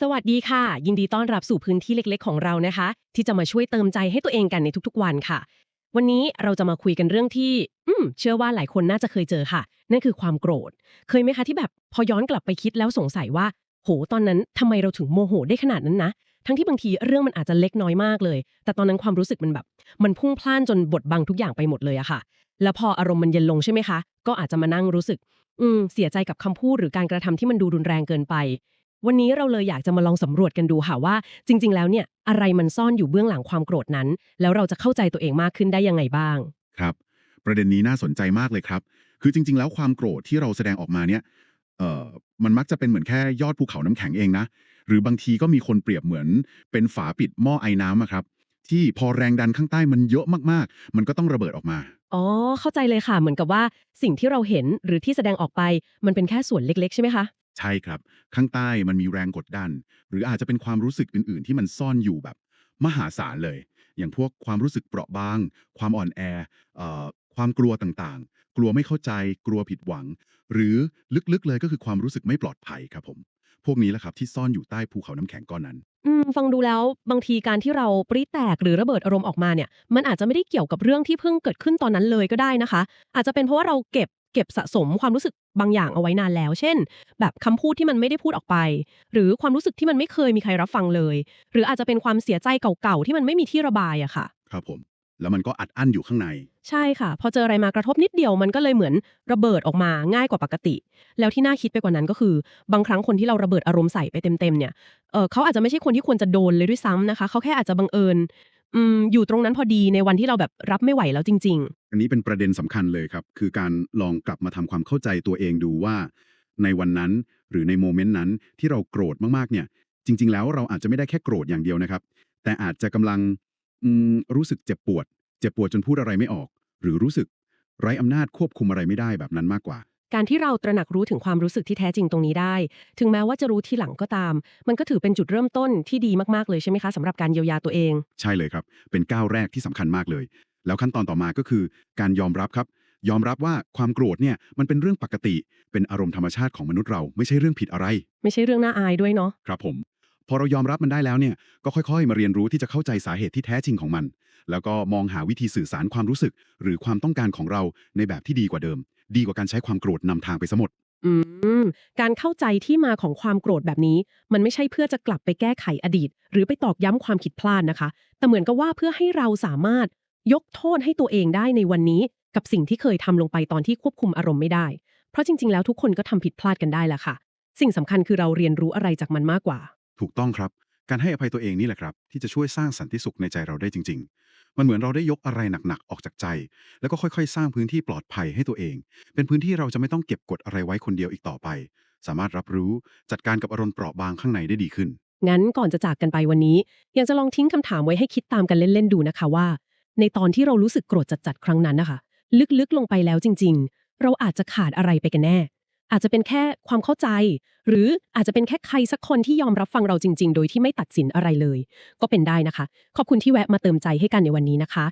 สวัสดีค่ะ ยินดีต้อนรับสู่พื้นที่เล็ก ๆ ของเรานะคะ ที่จะมาช่วยเติมใจให้ตัวเองกันในทุกๆ วันค่ะ วันนี้เราจะมาคุยกันเรื่องที่ อืม เชื่อว่าหลายคนน่าจะเคยเจอค่ะ นั่นคือความโกรธ เคยไหมคะที่แบบพอย้อนกลับไปคิดแล้วสงสัยว่า โห ตอนนั้นทำไมเราถึงโมโหได้ขนาดนั้นนะ ทั้งที่บางทีเรื่องมันอาจจะเล็กน้อยมากเลย แต่ตอนนั้นความรู้สึกมันแบบ มันพุ่งพล่านจนบดบังทุกอย่างไปหมดเลยอะค่ะ แล้วพออารมณ์มันเย็นลงใช่ไหมคะ ก็อาจจะมานั่งรู้สึก อืม เสียใจกับคำพูดหรือการกระทำที่มันดูรุนแรงเกินไป วันนี้เราเลยอยากจะมาลองสำรวจกันดูค่ะว่า จริง ๆ แล้วเนี่ยอะไรมันซ่อนอยู่เบื้องหลังความโกรธนั้น แล้วเราจะเข้าใจตัวเองมากขึ้นได้ยังไงบ้าง ครับ ประเด็นนี้น่าสนใจมากเลยครับ คือจริง ๆ แล้วความโกรธที่เราแสดงออกมาเนี่ยเอ่อมันมักจะเป็นเหมือนแค่ยอดภูเขาน้ำแข็งเองนะ หรือบางทีก็มีคนเปรียบเหมือนเป็นฝาปิดหม้อไอ้น้ำอะครับ ที่พอแรงดันข้างใต้มันเยอะมากๆ มันก็ต้องระเบิดออกมา อ๋อ เข้าใจเลยค่ะ เหมือนกับว่าสิ่งที่เราเห็นหรือที่แสดงออกไปมันเป็นแค่ส่วนเล็ก ๆ ใช่ไหมคะ ใช่ครับ ข้างใต้มันมีแรงกดดัน หรืออาจจะเป็นความรู้สึกอื่น ๆ ที่มันซ่อนอยู่แบบ มหาศาลเลย อย่างพวกความรู้สึกเปราะบาง ความอ่อนแอเอ่อความกลัวต่างๆ กลัวไม่เข้าใจ กลัวผิดหวัง หรือลึกๆเลยก็คือความรู้สึกไม่ปลอดภัยครับผม พวกนี้แหละครับที่ซ่อนอยู่ใต้ภูเขาน้ำแข็งก้อนนั้น อืมฟังดูแล้วบางทีการที่เราปริแตกหรือระเบิดอารมณ์ออกมาเนี่ย มันอาจจะไม่ได้เกี่ยวกับเรื่องที่เพิ่งเกิดขึ้นตอนนั้นเลยก็ได้นะคะ อาจจะเป็นเพราะว่าเราเก็บเก็บสะสมความรู้สึก บางอย่างเอาไว้นานแล้ว เช่น แบบคำพูดที่มันไม่ได้พูดออกไป หรือความรู้สึกที่มันไม่เคยมีใครรับฟังเลย หรืออาจจะเป็นความเสียใจเก่าๆที่มันไม่มีที่ระบายอะค่ะ ครับผม แล้วมันก็อัดอั้นอยู่ข้างใน ใช่ค่ะ พอเจออะไรมากระทบนิดเดียวมันก็เลยเหมือนระเบิดออกมาง่ายกว่าปกติ แล้วที่น่าคิดไปกว่านั้นก็คือ บางครั้งคนที่เราระเบิดอารมณ์ใส่ไปเต็มๆเนี่ยเออเขาอาจจะไม่ใช่คนที่ควรจะโดนเลยด้วยซ้ำนะคะ เขาแค่อาจจะบังเอิญอืมอยู่ตรงนั้นพอดีในวันที่เราแบบรับไม่ไหวแล้วจริง อันนี้เป็นประเด็นสำคัญเลยครับ คือการลองกลับมาทำความเข้าใจตัวเองดูว่า ในวันนั้นหรือในโมเมนต์นั้นที่เราโกรธมากๆเนี่ย จริง ๆ แล้วเราอาจจะไม่ได้แค่โกรธอย่างเดียวนะครับ แต่อาจจะกำลังอืมรู้สึกเจ็บปวด เจ็บปวดจนพูดอะไรไม่ออก หรือรู้สึกไร้อำนาจควบคุมอะไรไม่ได้แบบนั้นมากกว่าๆการที่เราตระหนักรู้ถึงความรู้สึกที่แท้จริงตรงนี้ได้ ถึงแม้ว่าจะรู้ทีหลังก็ตาม มันก็ถือเป็นจุดเริ่มต้นที่ดีมากๆเลยใช่ไหมคะสำหรับการเยียวยาตัวเอง ใช่เลยครับ เป็นก้าวแรกที่สำคัญมากเลย แล้วขั้นตอนต่อมาก็คือการยอมรับครับ ยอมรับว่าความโกรธเนี่ยมันเป็นเรื่องปกติ เป็นอารมณ์ธรรมชาติของมนุษย์เราไม่ใช่เรื่องผิดอะไร ไม่ใช่เรื่องน่าอายด้วยเนาะครับผม พอเรายอมรับมันได้แล้วเนี่ยก็ค่อยๆ มาเรียนรู้ที่จะเข้าใจสาเหตุที่แท้จริงของมัน แล้วก็มองหาวิธีสื่อสารความรู้สึก หรือความต้องการของเราในแบบที่ดีกว่าเดิม ดีกว่าการใช้ความโกรธนำทางไปซะหมดอืม การเข้าใจที่มาของความโกรธแบบนี้ มันไม่ใช่เพื่อจะกลับไปแก้ไขอดีต หรือไปตอกย้ำความผิดพลาดนะคะ แต่เหมือนกับว่าเพื่อให้เราสามารถ ยกโทษให้ตัวเองได้ในวันนี้กับสิ่งที่เคยทำลงไปตอนที่ควบคุมอารมณ์ไม่ได้ เพราะจริง ๆ แล้วทุกคนก็ทำผิดพลาดกันได้แหละค่ะ สิ่งสำคัญคือเราเรียนรู้อะไรจากมันมากกว่า ถูกต้องครับ การให้อภัยตัวเองนี่แหละครับ ที่จะช่วยสร้างสันติสุขในใจเราได้จริง ๆ มันเหมือนเราได้ยกอะไรหนัก ๆ ออกจากใจ แล้วก็ค่อย ๆ สร้างพื้นที่ปลอดภัยให้ตัวเอง เป็นพื้นที่เราจะไม่ต้องเก็บกดอะไรไว้คนเดียวอีกต่อไป สามารถรับรู้จัดการกับอารมณ์เปราะบางข้างในได้ดีขึ้น งั้นก่อนจะจากกันไปวันนี้อยากจะลองทิ้งคำถามไว้ให้คิดตามกันเล่นๆดูนะคะว่า ในตอนที่เรารู้สึกโกรธจัดๆครั้งนั้นนะคะ ลึกๆลงไปแล้วจริง ๆ เราอาจจะขาดอะไรไปกันแน่ อาจจะเป็นแค่ความเข้าใจ หรืออาจจะเป็นแค่ใครสักคนที่ยอมรับฟังเราจริง ๆ โดยที่ไม่ตัดสินอะไรเลย ก็เป็นได้นะคะ ขอบคุณที่แวะมาเติมใจให้กันในวันนี้นะคะ